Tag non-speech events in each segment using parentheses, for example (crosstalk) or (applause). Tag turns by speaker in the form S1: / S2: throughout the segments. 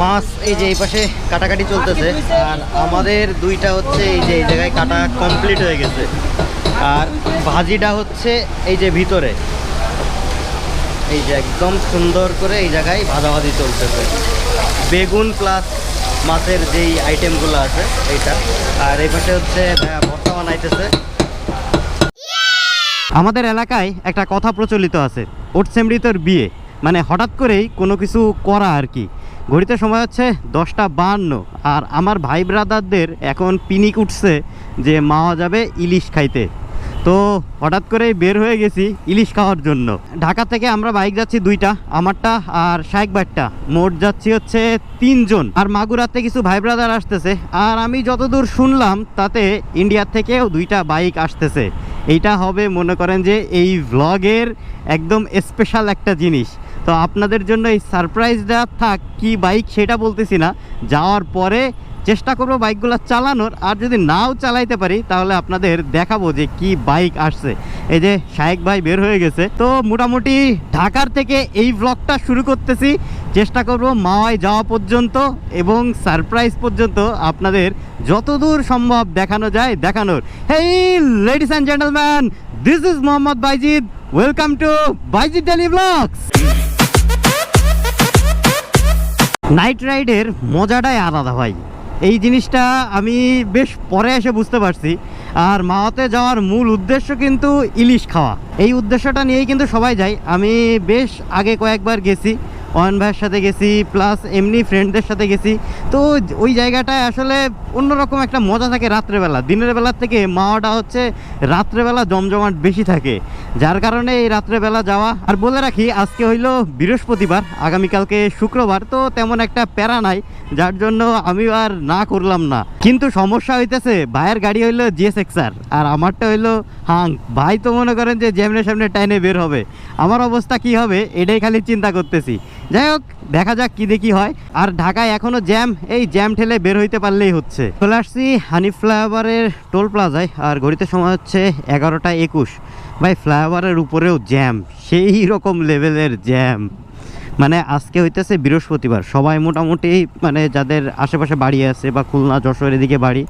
S1: মাছ এই যে এই পাশে কাটাকাটি চলতেছে। আর আমাদের দুইটা হচ্ছে এই যে এই জায়গায় কাটা কমপ্লিট হয়ে গেছে। আর ভাজিটা হচ্ছে এই যে ভিতরে। এই যে একদম সুন্দর করে এই জায়গায় ভাজাভাজি চলতেছে। বেগুন প্লাস মাছের যেই আইটেমগুলো আছে, এইটা। আর এই পাশে হচ্ছে ভর্তা বানাইতেছে। আমাদের এলাকায় একটা কথা প্রচলিত আছে, ওটসেমরিতর বিয়ে। মানে হঠাৎ করেই কোনো কিছু করা আর কি। ঘড়িতে সময় হচ্ছে দশটা বাহান্ন আর আমার ভাই ব্রাদারদের এখন পিনিক উঠছে যে মাওয়া যাবে ইলিশ খাইতে। তো হঠাৎ করেই বের হয়ে গেছি ইলিশ খাওয়ার জন্য। ঢাকা থেকে আমরা বাইক যাচ্ছি দুইটা, আমারটা আর শাইক বাইকটা মোট যাচ্ছি হচ্ছে তিনজন। আর মাগুরাতে কিছু ভাই ব্রাদার আসতেছে। আর আমি যতদূর শুনলাম, তাতে ইন্ডিয়ার থেকেও দুইটা বাইক আসতেছে। এইটা হবে, মনে করেন যে, এই ভ্লগের একদম স্পেশাল একটা জিনিস। তো আপনাদের জন্য এই সারপ্রাইজ সারপ্রাইজটা থাক, কি বাইক সেটা বলতেছি না। যাওয়ার পরে চেষ্টা করব বাইকগুলো চালানোর। আর যদি নাও চালাইতে পারি, তাহলে আপনাদের দেখাবো যে কি বাইক আসছে। এই যে শায়েক ভাই বের হয়ে গেছে। তো মোটামুটি ঢাকার থেকে এই ব্লগটা শুরু করতেছি। চেষ্টা করব মাওয়ায় যাওয়া পর্যন্ত এবং সারপ্রাইজ পর্যন্ত আপনাদের যতদূর সম্ভব দেখানো যায় দেখানোর। Hey ladies and gentleman this is Mohammad Bayezid welcome to Bayezid daily blogs night রাইডের মজাটাই আলাদা ভাই। এই জিনিসটা আমি বেশ পরে এসে বুঝতে পারছি। আর মাওয়াতে যাওয়ার মূল উদ্দেশ্য কিন্তু ইলিশ খাওয়া। এই উদ্দেশ্যটা নিয়েই কিন্তু সবাই যায়। আমি বেশ আগে কয়েকবার গেছি। অয়ন ভাইয়ের সাথে গেছি প্লাস এমনি ফ্রেন্ডদের সাথে গেছি। তো ওই জায়গাটায় আসলে অন্যরকম একটা মজা থাকে রাত্রেবেলা। দিনের বেলার থেকে মাওয়াটা হচ্ছে রাত্রেবেলা জমজমাট বেশি থাকে। যার কারণে এই রাত্রেবেলা যাওয়া। আর বলে রাখি, আজকে হইল বৃহস্পতিবার, আগামীকালকে শুক্রবার, তো তেমন একটা প্যারা নাই। যার জন্য আমি আর না করলাম না। কিন্তু সমস্যা হইতেছে, ভাইয়ের গাড়ি হইল জিএস এক্সার আর আমারটা হইল হাং ভাই তো মনে করেন যে জ্যামনে সামনে টাইনে বের হবে। আমার অবস্থা কি হবে, এটাই খালি চিন্তা করতেছি। যাই হোক, দেখা যাক কি দেখি হয়। আর ঢাকায় এখনও জ্যাম, এই জ্যাম ঠেলে বের হইতে পারলেই হচ্ছে। চলে আসছি হানি ফ্লাইওভারের টোল প্লাজায়, আর ঘড়িতে সময় হচ্ছে এগারোটা একুশ। ভাই, ফ্লাইওভারের উপরেও জ্যাম, সেই রকম লেভেলের জ্যাম। মানে আজকে হইতেছে বৃহস্পতিবার, সবাই মোটামুটি মানে যাদের আশেপাশে বাড়ি আছে বা খুলনা যশোর এদিকে বাড়ি,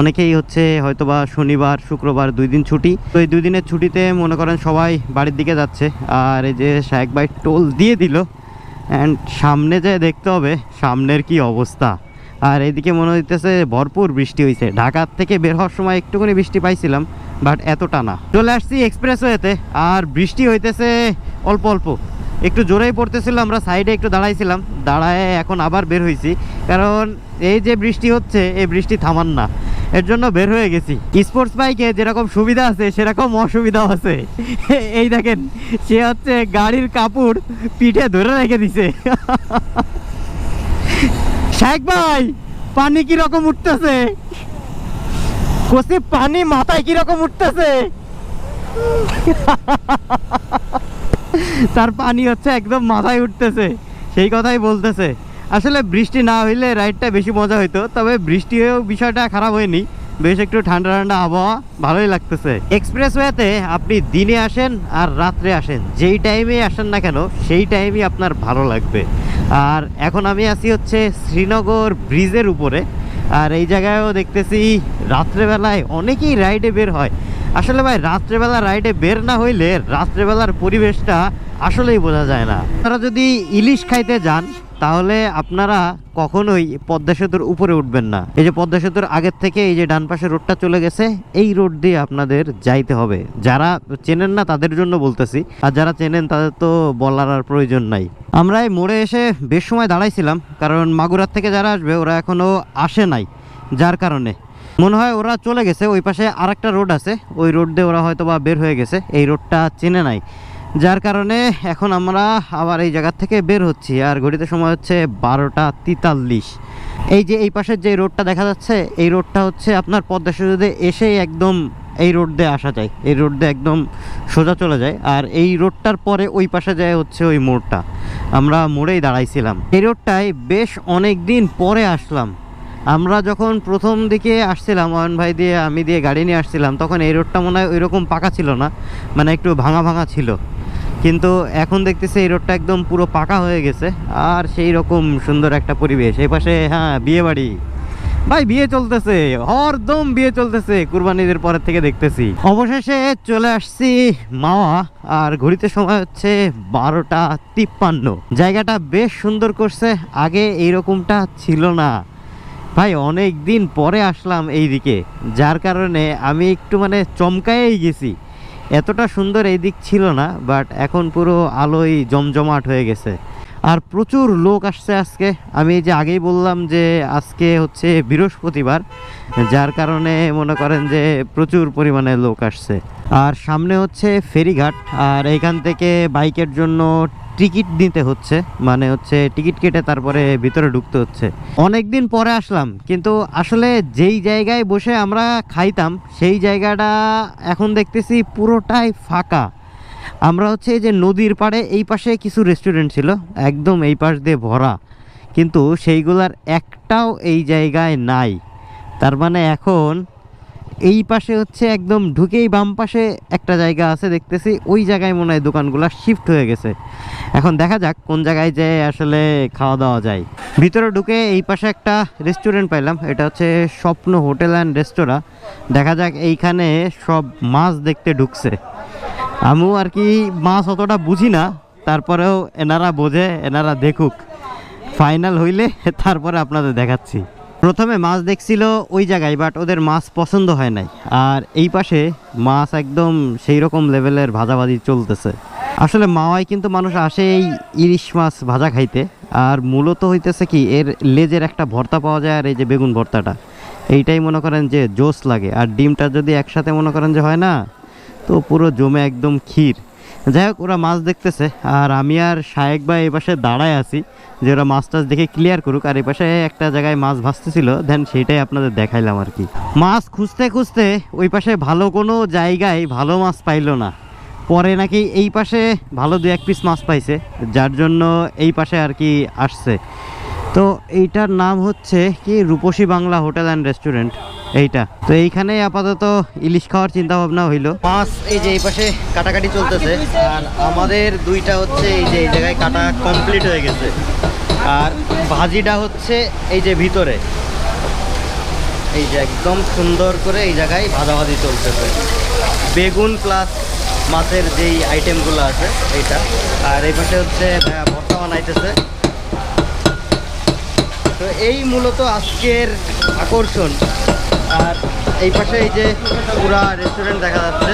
S1: অনেকেই হচ্ছে হয়তোবা শনিবার, শুক্রবার দুই দিন ছুটি। তো এই দুই দিনের ছুটিতে মনে করেন সবাই বাড়ির দিকে যাচ্ছে। আর এই যে শায়েক ভাই টোল দিয়ে দিল অ্যান্ড সামনে যে দেখতে হবে, সামনের কি অবস্থা? আর এদিকে মনে হইতেছে ভরপুর বৃষ্টি হয়েছে ঢাকার থেকে বের হওয়ার সময় একটুখানি বৃষ্টি পাইছিলাম বাট এতটা না। চলে আসছি এক্সপ্রেসওয়েতে আর বৃষ্টি হইতেছে অল্প অল্প। একটু জোরেই পড়তেছিল, আমরা সাইডে একটু দাঁড়াইছিলাম, দাঁড়ায় এখন আবার বের হয়েছি কারণ এই যে বৃষ্টি হচ্ছে, এই বৃষ্টি থামান না। এর জন্য বের হয়ে গেছি। স্পোর্টস বাইকে যেরকম সুবিধা আছে, সেরকম অসুবিধাও আছে। এই দেখেন, সে হচ্ছে গাড়ির কাপড় পিঠে ধরে রেখে দিছে। শেখ ভাই, পানি কীরকম উঠতেছে? কষে পানি মাথায় কীরকম উঠতেছে? (laughs) তার পানি হচ্ছে একদম মাথায় উঠতেছে, সেই কথাই বলতেছে। আসলে বৃষ্টি না হইলে রাইডটা বেশি মজা হইতো, তবে বৃষ্টি হয়েও বিষয়টা খারাপ হয়নি। বেশ একটু ঠান্ডা ঠান্ডা আবহাওয়া, ভালোই লাগতেছে। এক্সপ্রেসওয়েতে আপনি দিনে আসেন আর রাত্রে আসেন। যেই টাইমে আসেন না কেন, সেই টাইমই আপনার ভালো লাগবে। আর এখন আমি আছি হচ্ছে শ্রীনগর ব্রিজের উপরে। আর এই জায়গায়ও দেখতেছি, রাত্রেবেলায় অনেকেই রাইডে বের হয়। আসলে ভাই রাত্রেবেলা রাইডে বের না হইলে রাত্রেবেলার পরিবেশটা আসলেই বোঝা যায় না। আপনারা যদি ইলিশ খাইতে যান, তাহলে আপনারা কখনোই পদ্মা সেতুর উপরে উঠবেন না। এই যে পদ্মা সেতুর আগের থেকে এই যে ডান পাশে রোডটা চলে গেছে, এই রোড দিয়ে আপনাদের যাইতে হবে। যারা চেনেন না, তাদের জন্য বলতেছি। আর যারা চেনেন, তাদের তো বলার আর প্রয়োজন নাই। আমরা এই মোড়ে এসে বেশ সময় দাঁড়াইছিলাম, কারণ মাগুরার থেকে যারা আসবে, ওরা এখনও আসে নাই, যার কারণে। মনে হয় ওরা চলে গেছে, ওই পাশে আরেকটা রোড আছে, ওই রোড দিয়ে ওরা হয়তো বা বের হয়ে গেছে, এই রোডটা চেনে নাই। যার কারণে এখন আমরা আবার এই জায়গার থেকে বের হচ্ছি, আর ঘড়িতে সময় হচ্ছে বারোটা তিতাল্লিশ। এই যে এই পাশের যে রোডটা দেখা যাচ্ছে, এই রোডটা হচ্ছে আপনার পদ্মা সেতুতে এসেই একদম এই রোড দিয়ে আসা যায়, এই রোড দিয়ে একদম সোজা চলে যায়, আর এই রোডটার পরে ওই পাশে যায় হচ্ছে ওই মোড়টা। আমরা মোড়েই দাঁড়াইছিলাম। এই রোডটায় বেশ অনেক দিন পরে আসলাম। আমরা যখন প্রথম দিকে আসছিলাম, অয়ন ভাই দিয়ে, আমি দিয়ে গাড়ি নিয়ে আসছিলাম, তখন এই রোডটা মনে হয় ওইরকম পাকা ছিল না মানে একটু ভাঙা ভাঙা ছিল। কিন্তু এখন দেখতেছি এই রোডটা একদম পুরো পাকা হয়ে গেছে, আর সেই রকম সুন্দর একটা পরিবেশ। এই পাশে হ্যাঁ বিয়ে বাড়ি। ভাই, বিয়ে চলতেছে, হরদম বিয়ে চলতেছে, কুরবানিদের পরের থেকে দেখতেছি। অবশেষে চলে আসছি মাওয়া, আর ঘড়িতে সময় হচ্ছে বারোটা তিপ্পান্ন। জায়গাটা বেশ সুন্দর করছে, আগে এইরকমটা ছিল না। ভাই, অনেক দিন পরে আসলাম এই দিকে যার কারণে আমি একটু মানে চমকায়েই গেছি। এতটা সুন্দর এই দিক ছিল না বাট এখন পুরো আলোয় জমজমাট হয়ে গেছে। আর প্রচুর লোক আসছে আজকে। আমি যে আগেই বললাম যে আজকে হচ্ছে বৃহস্পতিবার, যার কারণে মনে করেন যে প্রচুর পরিমাণে লোক আসছে। আর সামনে হচ্ছে ফেরিঘাট, আর এইখান থেকে বাইকের জন্য টিকিট নিতে হচ্ছে মানে হচ্ছে টিকিট কেটে তারপরে ভিতরে ঢুকতে হচ্ছে। অনেক দিন পরে আসলাম, কিন্তু আসলে যেই জায়গায় বসে আমরা খাইতাম, সেই জায়গাটা এখন দেখতেছি পুরোটাই ফাঁকা। আমরা হচ্ছে এই যে নদীর পাড়ে, এই পাশে কিছু রেস্টুরেন্ট ছিল, একদম এই পাশ দিয়ে ভরা। কিন্তু সেইগুলার একটাও এই জায়গায় নাই। তার মানে এখন এই পাশে হচ্ছে একদম ঢুকেই বাম পাশে একটা জায়গা আছে দেখতেছি। ওই জায়গায় মনে হয় দোকানগুলো শিফট হয়ে গেছে। এখন দেখা যাক কোন জায়গায় যে আসলে খাওয়া দাওয়া যায়। ভিতরে ঢুকে এই পাশে একটা রেস্টুরেন্ট পাইলাম। এটা হচ্ছে স্বপ্ন হোটেল অ্যান্ড রেস্তোরাঁ। দেখা যাক এইখানে সব মাছ দেখতে ঢুকছে। আমিও আর কি মাছ অতটা বুঝি না। তারপরেও এনারা বোঝে, এনারা দেখুক। ফাইনাল হইলে তারপরে আপনাদের দেখাচ্ছি। প্রথমে মাছ দেখছিল ওই জায়গায় বাট ওদের মাছ পছন্দ হয় নাই। আর এই পাশে মাছ একদম সেই রকম লেভেলের ভাজাভাজি চলতেছে। আসলে মাওয়ায় কিন্তু মানুষ আসে এই ইলিশ মাছ ভাজা খাইতে। আর মূলত হইতেছে কি, এর লেজের একটা ভর্তা পাওয়া যায় আর এই যে বেগুন ভর্তাটা। এইটাই মনে করেন যে জোস লাগে। আর ডিমটা যদি একসাথে মনে করেন যে হয় না, তো পুরো জমে একদম ক্ষীর। যাই হোক, ওরা মাছ দেখতেছে, আর আমি আর শায়েক ভাই এই পাশে দাঁড়ায় আছি যে ওরা মাছ টাছ দেখে ক্লিয়ার করুক, আর এই পাশে একটা জায়গায় মাছ ভাসতেছিল দেন সেটাই আপনাদের দেখাইলাম আর কি। মাছ খুঁজতে খুঁজতে ওই পাশে ভালো কোনো জায়গায় ভালো মাছ পাইলো না। পরে নাকি এই পাশে ভালো দু এক পিস মাছ পাইছে, যার জন্য এই পাশে আর কি আসছে। তো এইটার নাম হচ্ছে কি, Rupashi Bangla hotel and restaurant এইটা। তো এইখানে আপাতত ইলিশ খাওয়ার চিন্তা ভাবনা হইল। মাছ এই যে এই পাশে কাটাকাটি চলতেছে, আর আমাদের দুইটা হচ্ছে এই যে এই জায়গায় কাটা কমপ্লিট হয়ে গেছে। আর ভাজিটা হচ্ছে এই যে ভিতরে। এই যে একদম সুন্দর করে এই জায়গায় ভাজাভাজি চলতেছে। বেগুন প্লাস মাছের যেই আইটেমগুলো আছে, এইটা। আর এই পাশে হচ্ছে ভর্তা বানাইতেছে। তো এই মূলত আজকের আকর্ষণ। আর এই পাশে এই যে পুরা রেস্টুরেন্ট দেখা যাচ্ছে।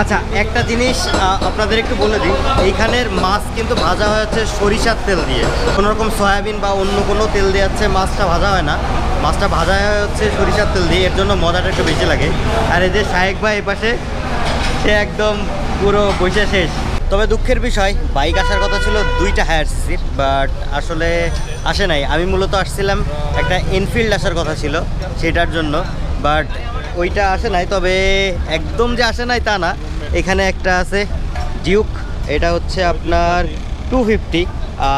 S1: আচ্ছা একটা জিনিস আপনাদের একটু বলে দিই। এইখানের মাছ কিন্তু ভাজা হয় হচ্ছে সরিষার তেল দিয়ে। কোনো রকম সয়াবিন বা অন্য কোনো তেল দিয়ে হচ্ছে মাছটা ভাজা হয় না। মাছটা ভাজা হচ্ছে সরিষার তেল দিয়ে, এর জন্য মজাটা একটু বেশি লাগে। আর এই যে শাহেক ভাই এই পাশে, সে একদম পুরো বসে শেষ। তবে দুঃখের বিষয়, বাইক আসার কথা ছিল দুইটা হায়ার সিসির বাট আসলে আসে নাই। আমি মূলত আসছিলাম একটা এনফিল্ড আসার কথা ছিল, সেটার জন্য। বাট ওইটা আসে নাই, তবে একদম যে আসে নাই তা না। এখানে একটা আছে ডিউক এটা হচ্ছে আপনার টু ফিফটি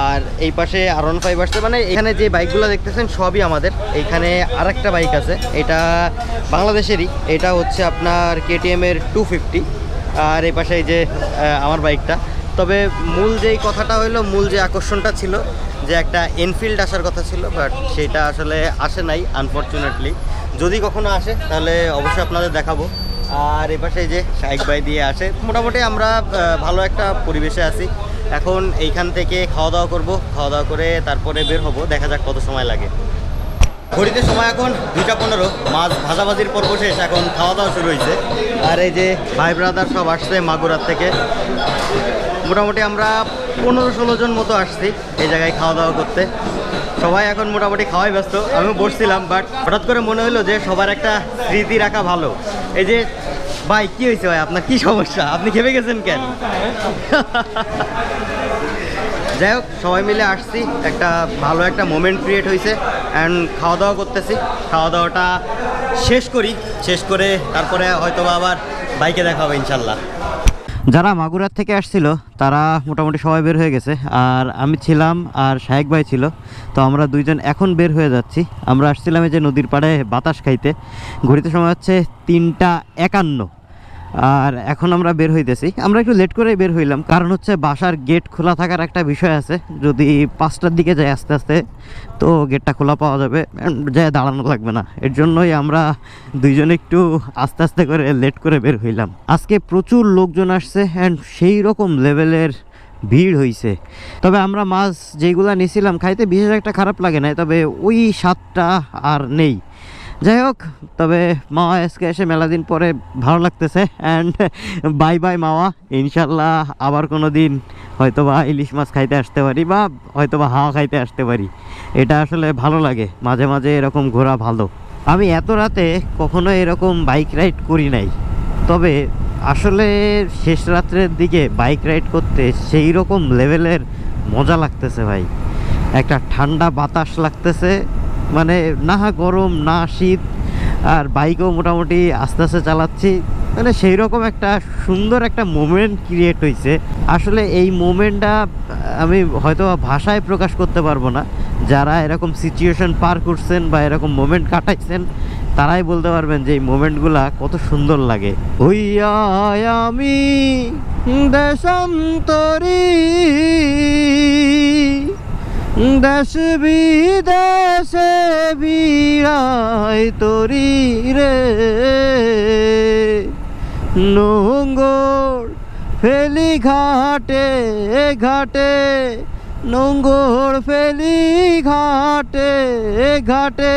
S1: আর এই পাশে আর ওয়ান ফাইভ আসছে। মানে এখানে যে বাইকগুলো দেখতেছেন, সবই আমাদের। এইখানে আর একটা বাইক আছে, এটা বাংলাদেশেরই। এটা হচ্ছে আপনার কেটিএমের টু ফিফটি আর এই পাশে এই যে আমার বাইকটা। তবে মূল যেই কথাটা হইল, মূল যে আকর্ষণটা ছিল যে একটা এনফিল্ড আসার কথা ছিল বাট সেটা আসলে আসে নাই আনফর্চুনেটলি যদি কখনো আসে, তাহলে অবশ্যই আপনাদের দেখাবো। আর এই পাশে যে শাইক বাই দিয়ে আসে, মোটামুটি আমরা ভালো একটা পরিবেশে আছি। এখন এইখান থেকে খাওয়া দাওয়া করব, খাওয়া দাওয়া করে তারপরে বের হব, দেখা যাক কত সময় লাগে। ঘড়িতে সময় এখন দুইটা পনেরো, মাছ ভাজাভাজির পর্ব শেষ, এখন খাওয়া দাওয়া শুরু হয়েছে আর এই যে ভাই ব্রাদার সব আসছে মাগুরার থেকে। মোটামুটি আমরা পনেরো ষোলো জন মতো আসছি এই জায়গায় খাওয়া দাওয়া করতে। সবাই এখন মোটামুটি খাওয়াই ব্যস্ত, আমিও বসছিলাম বাট হঠাৎ করে মনে হলো যে সবার একটা স্মৃতি রাখা ভালো। এই যে, ভাই, কি হয়েছে ভাই? আপনার কি সমস্যা? আপনি খেপে গেছেন কেন? যাই হোক, সবাই মিলে আসছি, একটা ভালো একটা মোমেন্ট ক্রিয়েট হয়েছে অ্যান্ড খাওয়া দাওয়া করতেছি। খাওয়া দাওয়াটা শেষ করি, শেষ করে তারপরে হয়তো আবার বাইকে দেখা হবে, ইনশাল্লাহ। যারা মাগুরার থেকে আসছিল, তারা মোটামুটি সবাই বের হয়ে গেছে। আর আমি ছিলাম আর শাহেক ভাই ছিল, তো আমরা দুইজন এখন বের হয়ে যাচ্ছি। আমরা আসছিলাম এই যে নদীর পাড়ে বাতাস খাইতে। ঘড়িতে সময় হচ্ছে তিনটা একান্ন। আর এখন আমরা বের হইতেছি। আমরা একটু লেট করে বের হইলাম। কারণ হচ্ছে বাসার গেট খোলা থাকার একটা বিষয় আছে। যদি পাঁচটার দিকে যাই আস্তে আস্তে, তো গেটটা খোলা পাওয়া যাবে যায় দাঁড়ানো লাগবে না। এর জন্যই আমরা দুইজন একটু আস্তে আস্তে করে লেট করে বের হইলাম। আজকে প্রচুর লোকজন আসছে অ্যান্ড সেই রকম লেভেলের ভিড় হইছে। তবে আমরা মাছ যেইগুলা নিয়েছিলাম খাইতে বিশেষ একটা খারাপ লাগে না তবে ওই স্বাদটা আর নেই। যাই হোক, তবে মাওয়া আজকে এসে মেলা দিন পরে ভালো লাগতেছে। অ্যান্ড বাই বাই মাওয়া ইনশাল্লাহ আবার কোনো দিন হয়তো বা ইলিশ মাছ খাইতে আসতে পারি বা হয়তো বা হাওয়া খাইতে আসতে পারি। এটা আসলে ভালো লাগে, মাঝে মাঝে এরকম ঘোরা ভালো। আমি এত রাতে কখনো এরকম বাইক রাইড করি নাই। তবে আসলে শেষ রাত্রের দিকে বাইক রাইড করতে সেই রকম লেভেলের মজা লাগতেছে ভাই। একটা ঠান্ডা বাতাস লাগতেছে মানে না গরম, না শীত, আর বাইকও মোটামুটি আস্তে আস্তে চালাচ্ছি। মানে সেই রকম একটা সুন্দর একটা মোমেন্ট ক্রিয়েট হয়েছে আসলে এই মোমেন্টটা আমি হয়তো ভাষায় প্রকাশ করতে পারব না। যারা এরকম সিচুয়েশন পার করছেন বা এরকম মোমেন্ট কাটাইছেন, তারাই বলতে পারবেন যে এই মোমেন্টগুলা কত সুন্দর লাগে। আমি দেশান্তরী। দেশ বিদেশে বিড়াই তরি রে। নোঙ্গর ফেলি ঘাটে ঘাটে, নোঙ্গর ফেলি ঘাটে ঘাটে,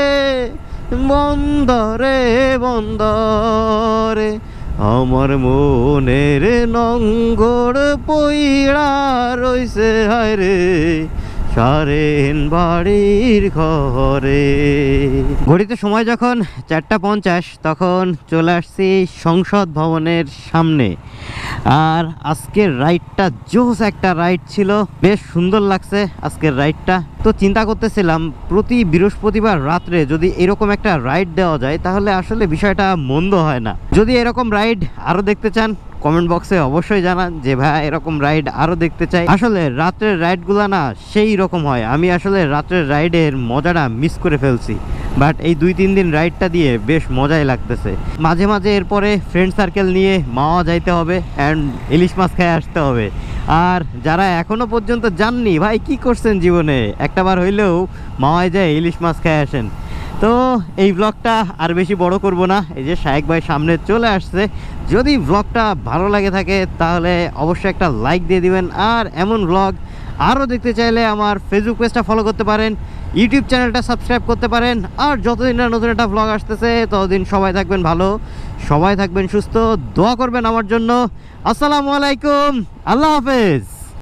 S1: বন্দরে বন্দরে আমার মনের নঙ্গর পইড়া রইছে হায় রে সারেন বাড়ির ঘরে। ঘড়িতে সময় যখন চারটা পঞ্চাশ, তখন চলে আসছি সংসদ ভবনের সামনে। আর আজকের রাইডটা জোস একটা রাইড ছিল, বেশ সুন্দর লাগছে আজকের রাইডটা। তো চিন্তা করতেছিলাম, প্রতি বৃহস্পতিবার রাত্রে যদি এরকম একটা রাইড দেওয়া যায়, তাহলে আসলে বিষয়টা মন্দ হয় না। যদি এরকম রাইড আরও দেখতে চান কমেন্ট বক্সে অবশ্যই জানান যে ভাই, এরকম রাইড আরও দেখতে চাই। আসলে রাত্রের রাইডগুলো না সেই রকম হয়। আমি আসলে রাত্রের রাইডের মজাটা মিস করে ফেলছি। বাট এই দুই তিন দিন রাইডটা দিয়ে বেশ মজাই লাগতেছে। মাঝে মাঝে এরপরে ফ্রেন্ড সার্কেল নিয়ে মাওয়া যাইতে হবে অ্যান্ড ইলিশ মাছ খেয়ে আসতে হবে। আর যারা এখনও পর্যন্ত যাননি, ভাই কি করছেন জীবনে? একটাবার হইলেও মাওয়ায় যায় ইলিশ মাছ খেয়ে আসেন। তো এই ব্লগটা আর বেশি বড় করব না। এই যে শায়েক ভাই সামনে চলে আসছে। যদি ব্লগটা ভালো লাগে থাকে, তাহলে অবশ্যই একটা লাইক দিয়ে দিবেন। আর এমন ব্লগ আরও দেখতে চাইলে আমার ফেসবুক পেজটা ফলো করতে পারেন ইউটিউব চ্যানেলটা সাবস্ক্রাইব করতে পারেন। আর যতদিন না নতুন একটা ব্লগ আসতেছে, ততদিন সবাই থাকবেন ভালো, সবাই থাকবেন সুস্থ, দোয়া করবেন আমার জন্য। আসসালামু আলাইকুম, আল্লাহ হাফেজ।